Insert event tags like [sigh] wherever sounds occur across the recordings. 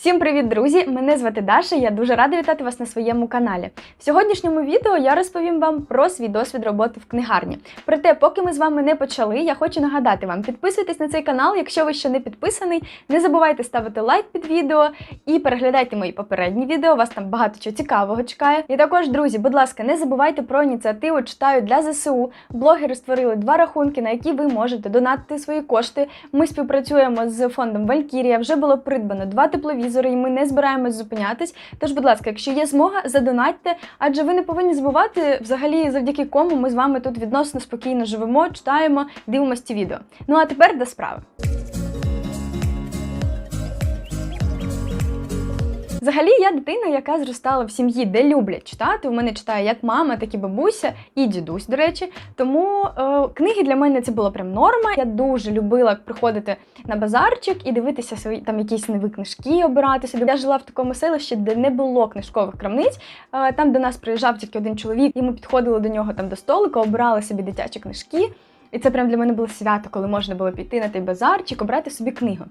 Всім привіт, друзі! Мене звати Даша. Я дуже рада вітати вас на своєму каналі. В сьогоднішньому відео я розповім вам про свій досвід роботи в книгарні. Проте, поки ми з вами не почали, я хочу нагадати вам: підписуйтесь на цей канал, якщо ви ще не підписаний. Не забувайте ставити лайк під відео і переглядайте мої попередні відео. Вас там багато чого цікавого чекає. І також, друзі, будь ласка, не забувайте про ініціативу Читаю для ЗСУ. Блогери створили два рахунки, на які ви можете донатити свої кошти. Ми співпрацюємо з фондом Валькірія. Вже було придбано два тепловізори, і ми не збираємось зупинятись. Тож, будь ласка, якщо є змога, задонатьте, адже ви не повинні забувати взагалі, завдяки кому ми з вами тут відносно спокійно живемо, читаємо, дивимося ці відео. Ну а тепер до справи. Взагалі, я дитина, яка зростала в сім'ї, де люблять читати. У мене читає як мама, так і бабуся, і дідусь, до речі. Тому е, книги для мене це було прям норма. Я дуже любила приходити на базарчик і дивитися свої там якісь нові книжки, обирати собі. Я жила в такому селищі, де не було книжкових крамниць. Е, там до нас приїжджав тільки один чоловік, і ми підходили до нього там до столика, обирали собі дитячі книжки. І це прям для мене було свято, коли можна було піти на той базарчик, обрати собі книгу.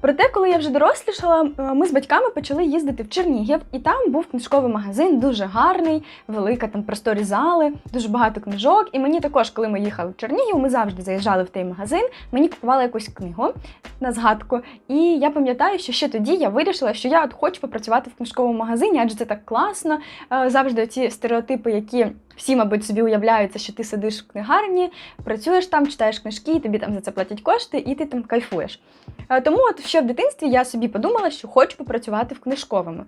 Проте, коли я вже дорослішала, е, ми з батьками почали їздити в Чернігів, і там був книжковий магазин, дуже гарний, велика там просторі зали, дуже багато книжок. І мені також, коли ми їхали в Чернігів, ми завжди заїжджали в той магазин, мені купували якусь книгу на згадку. І я пам'ятаю, що ще тоді я вирішила, що я от хочу попрацювати в книжковому магазині, адже це так класно. Е, Завжди ці стереотипи, які всі, мабуть, собі уявляються, що ти сидиш в книгарні, працюєш там, читаєш книжки, тобі там за це платять кошти, і ти там кайфуєш. Е, Тому от ще в дитинстві я собі подумала, що хочу попрацювати в книжковому.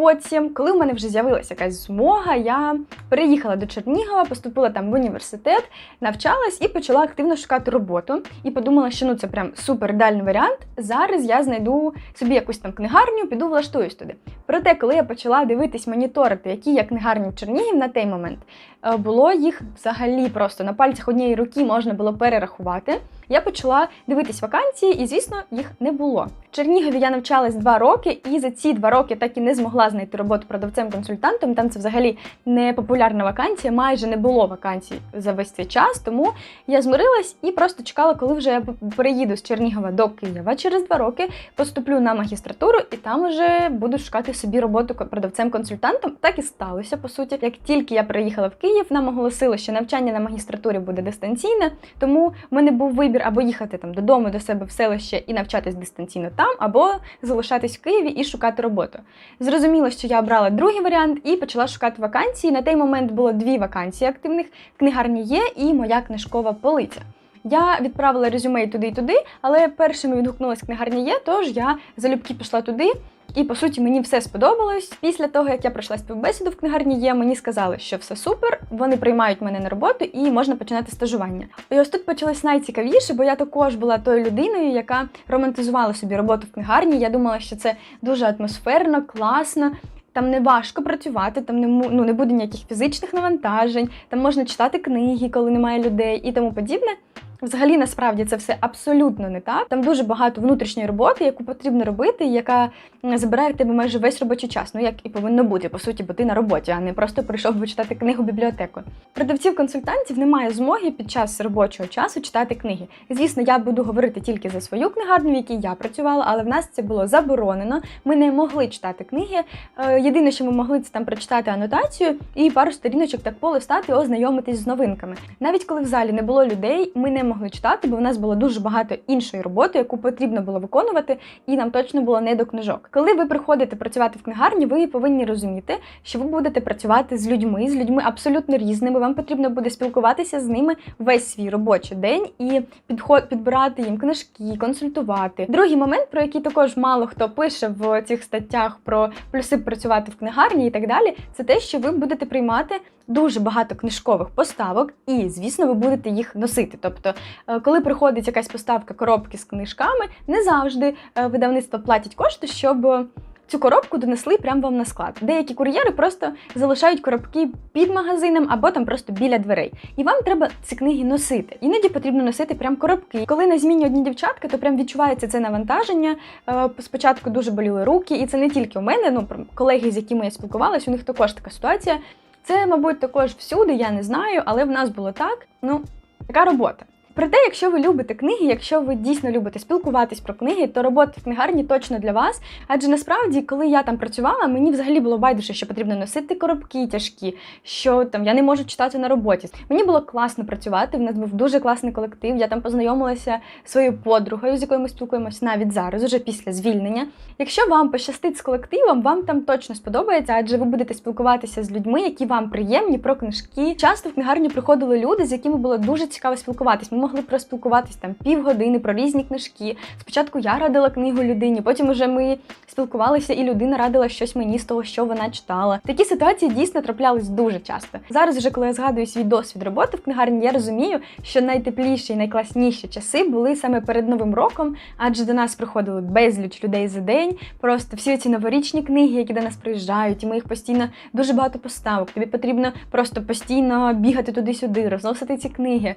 Потім, коли в мене вже з'явилася якась змога, я переїхала до Чернігова, поступила там в університет, навчалась і почала активно шукати роботу. І подумала, що ну це прям супер ідеальний варіант. Зараз я знайду собі якусь там книгарню, піду влаштуюсь туди. Проте, коли я почала дивитись моніторити, які є книгарні в Чернігів на той момент, е, було їх взагалі просто на пальцях однієї руки можна було перерахувати. Я почала дивитись вакансії, і звісно, їх не було. В Чернігові я навчалась два роки, і за ці два роки так і не змогла знайти роботу продавцем-консультантом. Там це взагалі не популярна вакансія, майже не було вакансій за весь цей час. Тому я змирилась і просто чекала, коли вже я переїду з Чернігова до Києва. Через два роки поступлю на магістратуру, і там вже буду шукати собі роботу продавцем-консультантом. Так і сталося по суті. Як тільки я приїхала в Київ, нам оголосили, що навчання на магістратурі буде дистанційне, тому в мене був вибір або їхати там додому до себе в селище і навчатись дистанційно там, або залишатись в Києві і шукати роботу. Зрозуміло, що я обрала другий варіант і почала шукати вакансії. На той момент було дві вакансії активних: книгарні є і моя книжкова полиця. Я відправила резюме туди, і туди, але першими відгукнулась книгарня є, тож я залюбки пішла туди. І по суті мені все сподобалось. Після того, як я пройшла співбесіду в книгарні є, мені сказали, що все супер, вони приймають мене на роботу і можна починати стажування. І ось тут почалось найцікавіше, бо я також була тою людиною, яка романтизувала собі роботу в книгарні. Я думала, що це дуже атмосферно, класно. Там не важко працювати, там не ну, не буде ніяких фізичних навантажень, там можна читати книги, коли немає людей і тому подібне. Взагалі, насправді це все абсолютно не так. Там дуже багато внутрішньої роботи, яку потрібно робити, яка забирає в тебе майже весь робочий час. Ну як і повинно бути, по суті, бо ти на роботі, а не просто прийшов почитати книгу в бібліотеку. Продавців-консультантів немає змоги під час робочого часу читати книги. Звісно, я буду говорити тільки за свою книгарню, в якій я працювала, але в нас це було заборонено. Ми не могли читати книги. Е, Єдине, що ми могли, це там прочитати анотацію і пару сторіночок так полистати, ознайомитись з новинками. Навіть коли в залі не було людей, ми не могли читати, бо в нас було дуже багато іншої роботи, яку потрібно було виконувати, і нам точно було не до книжок. Коли ви приходите працювати в книгарні, ви повинні розуміти, що ви будете працювати з людьми, з людьми абсолютно різними. Вам потрібно буде спілкуватися з ними весь свій робочий день і підход підбирати їм книжки, консультувати. Другий момент, про який також мало хто пише в цих статтях про плюси працювати в книгарні і так далі, це те, що ви будете приймати дуже багато книжкових поставок, і, звісно, ви будете їх носити. Тобто, е, коли приходить якась поставка коробки з книжками, не завжди е, видавництва платять кошти, щоб. Цю коробку донесли прямо вам на склад. Деякі кур'єри просто залишають коробки під магазином або там просто біля дверей. І вам треба ці книги носити. Іноді потрібно носити прям коробки. Коли на зміні одні дівчатка, то прям відчувається це навантаження. Е, Спочатку дуже боліли руки, і це не тільки у мене. Ну колеги, з якими я спілкувалася, у них також така ситуація. Це, мабуть, також всюди, я не знаю, але в нас було так. Ну, така робота. Проте, якщо ви любите книги, якщо ви дійсно любите спілкуватись про книги, то робота в книгарні точно для вас. Адже насправді, коли я там працювала, мені взагалі було байдуже, що потрібно носити коробки тяжкі, що там я не можу читати на роботі. Мені було класно працювати. В нас був дуже класний колектив. Я там познайомилася зі своєю подругою, з якою ми спілкуємося навіть зараз, уже після звільнення. Якщо вам пощастить з колективом, вам там точно сподобається, адже ви будете спілкуватися з людьми, які вам приємні про книжки. Часто в книгарню приходили люди, з якими було дуже цікаво спілкуватись. Могли проспілкуватись там півгодини про різні книжки. Спочатку я радила книгу людині, потім уже ми спілкувалися, і людина радила щось мені з того, що вона читала. Такі ситуації дійсно траплялись дуже часто. Зараз, вже коли я згадую свій досвід роботи в книгарні, я розумію, що найтепліші і найкласніші часи були саме перед новим роком, адже до нас приходили безліч людей за день. Просто всі ці новорічні книги, які до нас приїжджають, і ми їх постійно дуже багато поставок. Тобі потрібно просто постійно бігати туди-сюди, розносити ці книги.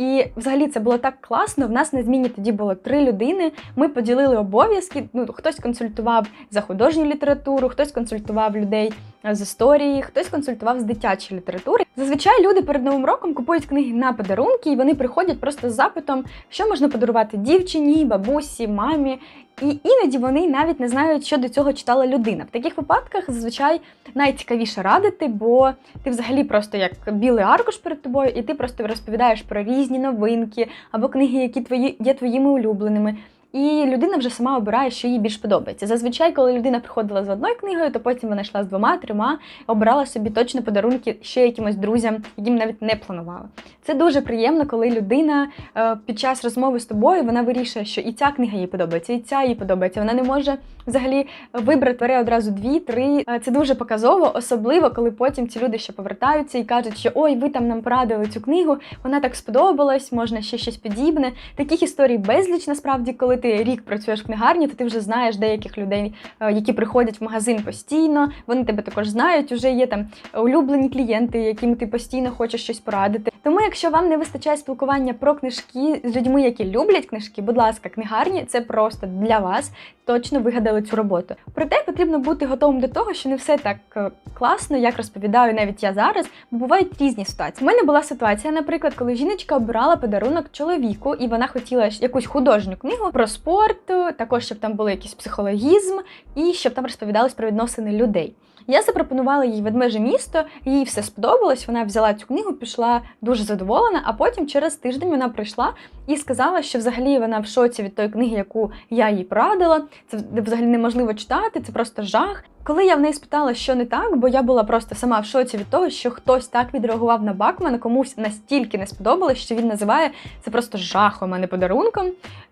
І взагалі це було так класно. В нас на зміні тоді було три людини. Ми поділили обов'язки. Ну хтось консультував за художню літературу, хтось консультував людей з історії, хтось консультував з дитячої літератури. Зазвичай люди перед новим роком купують книги на подарунки, і вони приходять просто з запитом, що можна подарувати дівчині, бабусі, мамі. І іноді вони навіть не знають, що до цього читала людина. В таких випадках зазвичай найцікавіше радити, бо ти взагалі просто як білий аркуш перед тобою, і ти просто розповідаєш про різні новинки або книги, які твої є твоїми улюбленими. І людина вже сама обирає, що їй більш подобається. Зазвичай, коли людина приходила з одною книгою, то потім вона йшла з двома, трьома, обирала собі точно подарунки ще якимось друзям, яким навіть не планувала. Це дуже приємно, коли людина е, під час розмови з тобою вона вирішує, що і ця книга їй подобається, і ця їй подобається. Вона не може взагалі вибрати бере одразу дві, три. Е, це дуже показово, особливо коли потім ці люди ще повертаються і кажуть, що ой, ви там нам порадили цю книгу, вона так сподобалась, можна ще щось подібне. Таких історій безліч насправді, коли ти рік працюєш в книгарні, то ти вже знаєш деяких людей, е, які приходять в магазин постійно. Вони тебе також знають. Уже є там улюблені клієнти, яким ти постійно хочеш щось порадити. Тому, якщо вам не вистачає спілкування про книжки з людьми, які люблять книжки, будь ласка, книгарні це просто для вас. Точно вигадали цю роботу. Проте потрібно бути готовим до того, що не все так е, класно, як розповідаю навіть я зараз, бо бувають різні ситуації. У мене була ситуація, наприклад, коли жіночка обирала подарунок чоловіку, і вона хотіла якусь художню книгу про спорт, також щоб там був якийсь психологізм, і щоб там розповідалось про відносини людей. Я запропонувала їй ведмеже місто, їй все сподобалось. Вона взяла цю книгу, пішла дуже задоволена. А потім через тиждень вона прийшла і сказала, що взагалі вона в шоці від тої книги, яку я їй порадила. Це взагалі неможливо читати, це просто жах. Коли я в неї спитала, що не так, бо я була просто сама в шоці від того, що хтось так відреагував на Бакмана, комусь настільки не сподобалось, що він називає це просто жахом, а не подарунком.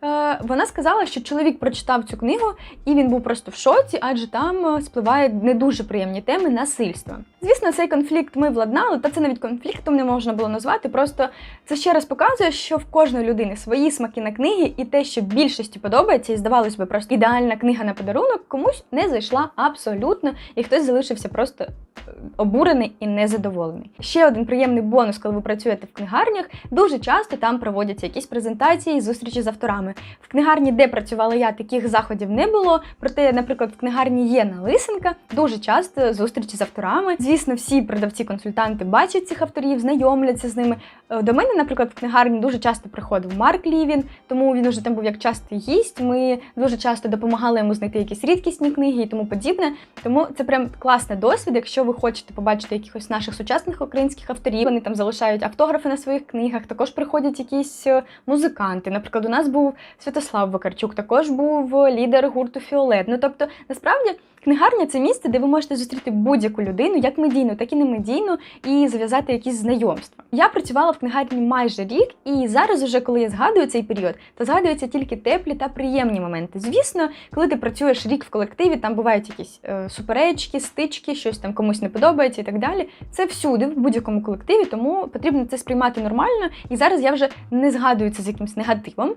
Е, Вона сказала, що чоловік прочитав цю книгу і він був просто в шоці, адже там е, спливають не дуже приємні теми насильства. Звісно, цей конфлікт ми владнали, та це навіть конфліктом не можна було назвати. Просто це ще раз показує, що в кожної людини свої смаки на книги, і те, що більшості подобається, і здавалось би, просто ідеальна книга на подарунок, комусь не зайшла абсолютно і хтось залишився просто е, обурений і незадоволений. Ще один приємний бонус, коли ви працюєте в книгарнях, дуже часто там проводяться якісь презентації, зустрічі з авторами. В книгарні, де працювала я, таких заходів не було. Проте, наприклад, в книгарні є налисинка, дуже часто зустрічі з авторами. Звісно, всі продавці-консультанти бачать цих авторів, знайомляться з ними. Е, до мене, наприклад, в книгарні дуже часто приходив Марк Лівін, тому він уже там був як частий гість. Ми дуже часто допомагали йому знайти якісь рідкісні книги і тому подібне. Тому це прям класний досвід. Якщо ви хочете побачити якихось наших сучасних українських авторів, вони там залишають автографи на своїх книгах. Також приходять якісь е, музиканти. Наприклад, у нас був Святослав Вакарчук, також був лідер гурту Фіолет. Ну тобто, насправді. Книгарня це місце, де ви можете зустріти будь-яку людину, як медійну, так і не медійну, і зав'язати якісь знайомства. Я працювала в книгарні майже рік, і зараз, уже коли я згадую цей період, то згадуються тільки теплі та приємні моменти. Звісно, коли ти працюєш рік в колективі, там бувають якісь е, суперечки, стички, щось там комусь не подобається і так далі. Це всюди, в будь-якому колективі, тому потрібно це сприймати нормально. І зараз я вже не згадую це з якимось негативом.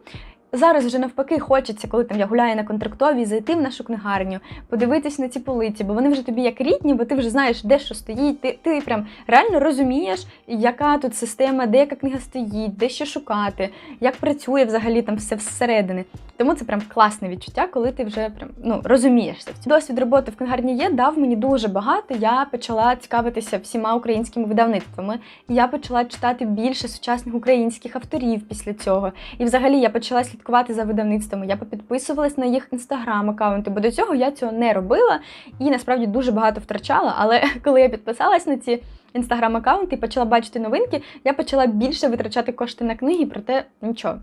Зараз вже навпаки хочеться, коли там я гуляю на контрактовій, зайти в нашу книгарню, подивитись на ці полиці, бо вони вже тобі як рідні, бо ти вже знаєш, де що стоїть. Ти, ти прям реально розумієш, яка тут система, де яка книга стоїть, де що шукати, як працює взагалі там все всередини. Тому це прям класне відчуття, коли ти вже прям ну розумієшся. Досвід роботи в книгарні є, дав мені дуже багато. Я почала цікавитися всіма українськими видавництвами. Я почала читати більше сучасних українських авторів після цього. І взагалі я почала слідкувати за видавництвами. Я попідписувалась на їх інстаграм-аккаунти, бо до цього я цього не робила і насправді дуже багато втрачала. Але [laughs] коли я підписалась на ці інстаграм-аккаунти і почала бачити новинки, я почала більше витрачати кошти на книги, проте нічого.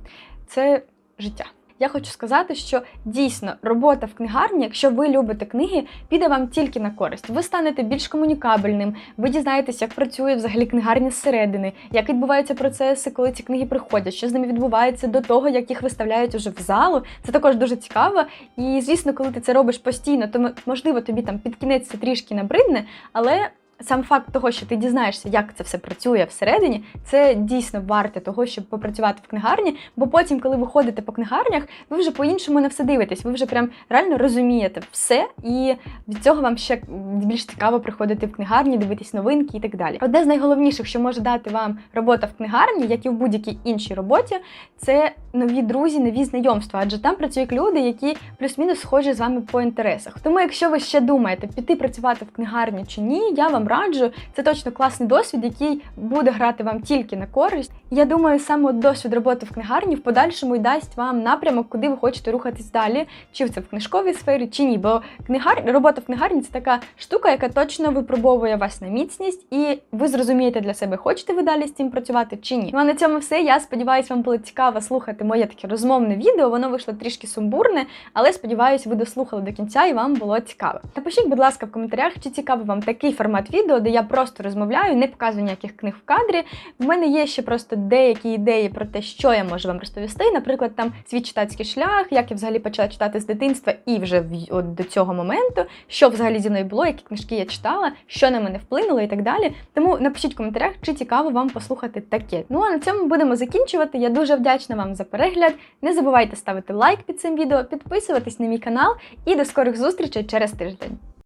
Це життя. Я хочу сказати, що дійсно робота в книгарні, якщо ви любите книги, піде вам тільки на користь. Ви станете більш комунікабельним, ви дізнаєтесь, як працює взагалі книгарня зсередини, як відбуваються процеси, коли ці книги приходять, що з ними відбувається до того, як їх виставляють уже в залу. Це також дуже цікаво. І звісно, коли ти це робиш постійно, то можливо тобі там під кінець це трішки набридне, але сам факт того, що ти дізнаєшся, як це все працює всередині, це дійсно варте того, щоб попрацювати в книгарні. Бо потім, коли ви ходите по книгарнях, ви вже по-іншому на все дивитесь. Ви вже прям реально розумієте все, і від цього вам ще більш цікаво приходити в книгарні, дивитись новинки і так далі. Одне з найголовніших, що може дати вам робота в книгарні, як і в будь-якій іншій роботі, це нові друзі, нові знайомства. Адже там працюють люди, які плюс-мінус схожі з вами по інтересах. Тому, якщо ви ще думаєте, піти працювати в книгарні чи ні, я вам раджу. Це точно класний досвід, який буде грати вам тільки на користь. Я думаю, саме досвід роботи в книгарні в подальшому й дасть вам напрямок, куди ви хочете рухатись далі, чи це в книжковій сфері, чи ні. Бо книгар... робота в книгарні це така штука, яка точно випробовує вас на міцність, і ви зрозумієте для себе, хочете ви далі з цим працювати чи ні. Ну а на цьому все. Я сподіваюся, вам було цікаво слухати моє таке розмовне відео. Воно вийшло трішки сумбурне, але сподіваюся, ви дослухали до кінця і вам було цікаво. Напишіть, будь ласка, в коментарях, чи цікавий вам такий формат відео, де я просто розмовляю, не показую ніяких книг в кадрі. В мене є ще просто деякі ідеї про те, що я можу вам розповісти. Наприклад, там свій читацький шлях, як я взагалі почала читати з дитинства і вже от до цього моменту, що взагалі зі мною було, які книжки я читала, що на мене вплинуло і так далі. Тому напишіть в коментарях, чи цікаво вам послухати таке. Ну а на цьому будемо закінчувати. Я дуже вдячна вам за перегляд. Не забувайте ставити лайк під цим відео, підписуватись на мій канал і до скорих зустрічей через тиждень.